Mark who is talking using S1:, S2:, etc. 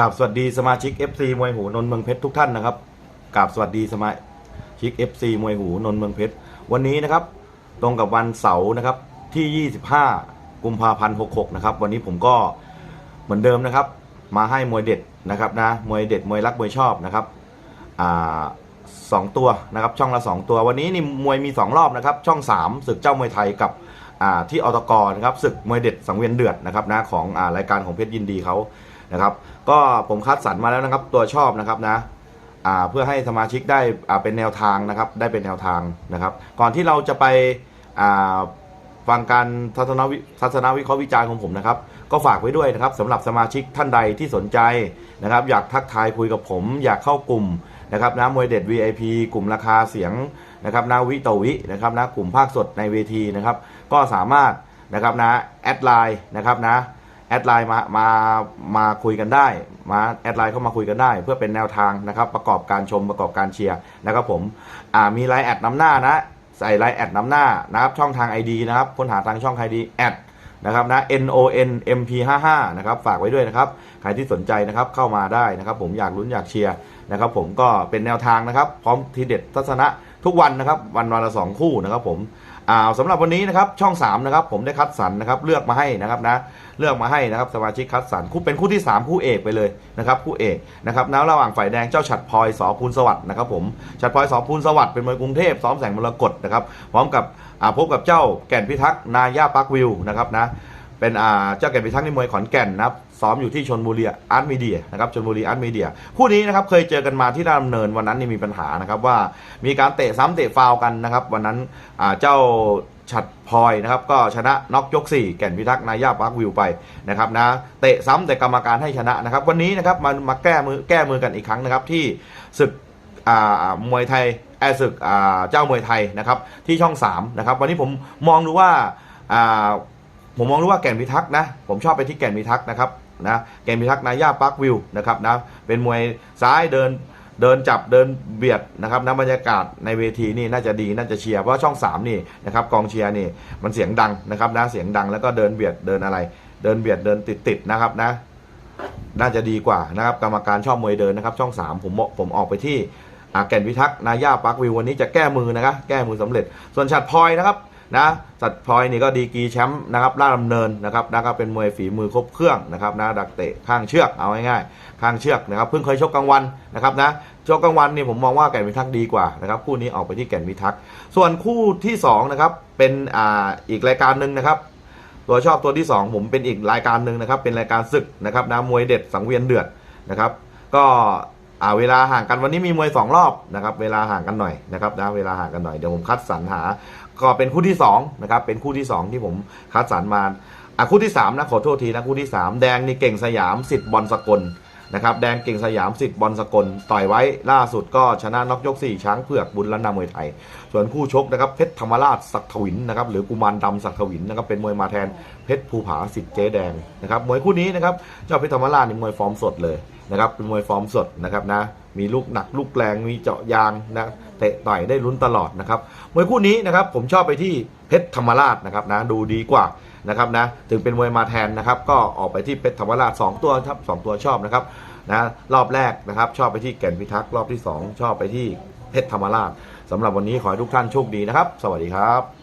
S1: กราบสวัสดีสมาชิก FC มวยหูนนท์เมืองเพชรทุกท่านนะครับกราบสวัสดีสมาชิก FC มวยหูนนท์เมืองเพชรวันนี้นะครับ ตรงกับวันเสาร์นะครับที่ 25 กุมภาพันธ์ 66 นะครับ วันนี้ผมก็เหมือนเดิมนะครับ มาให้มวยเด็ดนะครับนะมวยเด็ดมวยรักมวยชอบนะครับอ่าสองตัวนะครับ ช่องละสองตัว วันนี้นี่มวยมีสองรอบนะครับ ช่องสามศึกเจ้ามวยไทยกับที่อตกนะครับศึกมวยเด็ดสังเวียนเดือดนะครับนะของอรายการของเพชรยินดีเขา นะครับ ก็ผมคัดสรรมาแล้วนะครับ ตัวชอบนะครับนะเพื่อให้สมาชิกได้เป็นแนวทางนะครับ ได้เป็นแนวทางนะครับ ก่อนที่เราจะไปฟังการทัศนวิทัศนวิเคราะห์วิจารณ์ของผมนะครับ ก็ฝากไว้ด้วยนะครับสำหรับสมาชิกท่านใดที่สนใจนะครับ อยากทักทายคุยกับผม อยากเข้ากลุ่มนะครับนะมวยเด็ด VIP กลุ่มราคาเสียงนะครับนาวิตวินะครับนะกลุ่มภาคสดในเวทีนะครับ ก็สามารถนะครับนะแอดไลน์นะครับนะ แอดไลน์มามามาคุยกันได้ มาแอดไลน์เข้ามาคุยกันได้ เพื่อเป็นแนวทางนะครับ ประกอบการชมประกอบการเชียร์นะครับผมอ่ามีไลน์แอดนำหน้านะ ใส่ไลน์แอดนำหน้านะครับช่องทาง ID นะครับค้นหาทางช่อง ID แอดนะครับนะ N O N M P 5 5นะครับฝากไว้ด้วยนะครับใครที่สนใจนะครับเข้ามาได้นะครับ ผมอยากลุ้นอยากเชียร์นะครับ ผมก็เป็นแนวทางนะครับ พร้อมทีเด็ดทัศนะทุกวันนะครับ วันวันละสองคู่นะครับ ผม อ่าสำหรับวันนี้นะครับช่อง3นะครับผมได้คัดสรรนะครับเลือกมาให้นะครับนะเลือกมาให้นะครับสมาชิกคัดสรรคู่เป็นคู่ที่ 3 คู่เอกไปเลยนะครับคู่เอกนะครับแล้วระหว่างฝ่ายแดงเจ้าฉัดพลอยสอภูลสวัสดิ์นะครับผมฉัดพลอยสอภูลสวัสดิ์เป็นมวยกรุงเทพซ้อมแสงมรกตนะครับพร้อมกับอ่าพบกับเจ้าแก่นพิทักษ์นาย่าปักวิวนะครับนะ เป็นอ่าเจ้าแก่นพิทักษ์ในมวยขอนแก่นนะครับซ้อมอยู่ที่ชนบุรีอาร์ตมีเดียนะครับชนบุรีอาร์ตมีเดียคู่นี้นะครับเคยเจอกันมาที่ราชดำเนินวันนั้นนี่มีปัญหานะครับว่ามีการเตะซ้ำเตะฟาวกันนะครับวันนั้นอ่าเจ้าฉัดพลอยนะครับก็ชนะน็อกยก 4 แก่นพิทักษ์นายาปาร์ควิวไปนะครับนะเตะซ้ำแต่กรรมการให้ชนะนะครับวันนี้นะครับมามาแก้มือแก้มือกันอีกครั้งนะครับที่ศึกอ่ามวยไทยแอร์ศึกอ่าเจ้ามวยไทยนะครับที่ช่อง3นะครับวันนี้ผมมองดูว่าอ่า ผมมองดูว่าแก่นพิทักษ์นะ ผมชอบไปที่แก่นพิทักษ์นะครับนะแก่นพิทักษ์นายาปาร์ควิวนะครับนะเป็นมวยซ้ายเดินเดินจับเดินเบียดนะครับนะบรรยากาศในเวทีนี่น่าจะดีน่าจะเชียร์เพราะช่อง 3 นี่นะครับกองเชียร์นี่มันเสียงดังนะครับนะเสียงดังแล้วก็เดินเบียดเดินอะไร เดินเบียดเดินติดติดๆนะครับนะ น่าจะดีกว่านะครับกรรมการชอบมวยเดินนะครับ ช่อง 3 ผมผมออกไปที่อาแก่นพิทักษ์นาย่าปักวิววันนี้จะแก้มือนะครับแก้มือสำเร็จส่วนฉัดพลอยนะครับ นะฉัดพลอยนี่ก็ดีกีแชมป์นะครับล่าดำเนินนะครับนะครับเป็นมวยฝีมือครบเครื่องนะครับนะดักเตะข้างเชือกเอาง่ายๆข้างเชือกนะครับเพิ่งเคยชกกลางวันนะครับนะชกกลางวันนี่ผมมองว่าแก่นพิทักษ์ดีกว่านะครับคู่นี้ออกไปที่แก่นพิทักษ์ส่วนคู่ที่สองนะครับเป็นอ่าอีกรายการหนึ่งนะครับตัวชอบตัวที่ 2 ผมเป็นอีกรายการหนึ่งนะครับเป็นรายการศึกนะครับนะมวยเด็ดสังเวียนเดือดนะครับก็ อ่าเวลาห่างกันวันนี้มีมวย2รอบนะครับเวลาห่างกันหน่อยนะครับนะเวลาห่างกันหน่อยเดี๋ยวผมคัดสรรหา ก็เป็นคู่ที่2นะครับเป็นคู่ที่ 2 ที่ผมคัดสรรมาอะคู่ที่3นะขอโทษทีนะคู่ที่ 3 แดงนี่เก่งสยามสิทธิ์บอลสกล นะครับแดงเก่งสยามสิทธิ์บอลสกลต่อยไว้ล่าสุดก็ชนะน็อกยก 4 ช้างเผือกบุญรัตนนามวยไทย ส่วนคู่ชกนะครับเพชรธรรมราชศักทวินนะครับหรือกุมารดำศักดิ์ทวินนะครับเป็นมวยมาแทนเพชรภูผาสิทธิ์เจ๊แดงนะครับมวยคู่นี้นะครับเจ้าเพชรธรรมราชนี่มวยฟอร์มสดเลยนะครับเป็นมวยฟอร์มสดนะครับนะ มีลูกหนักลูกแรงมีเจาะยางนะเตะต่อยได้ลุ้นตลอดนะครับมวยคู่นี้นะครับผมชอบไปที่เพชรธรรมราชนะครับนะดูดีกว่านะครับนะถึงเป็นมวยมาแทนนะครับก็ออกไปที่เพชรธรรมราชสองตัวครับสองตัวชอบนะครับนะรอบแรกนะครับชอบไปที่แก่นพิทักษ์รอบที่สองชอบไปที่เพชรธรรมราชสำหรับวันนี้ขอให้ทุกท่านโชคดีนะครับ สวัสดีครับ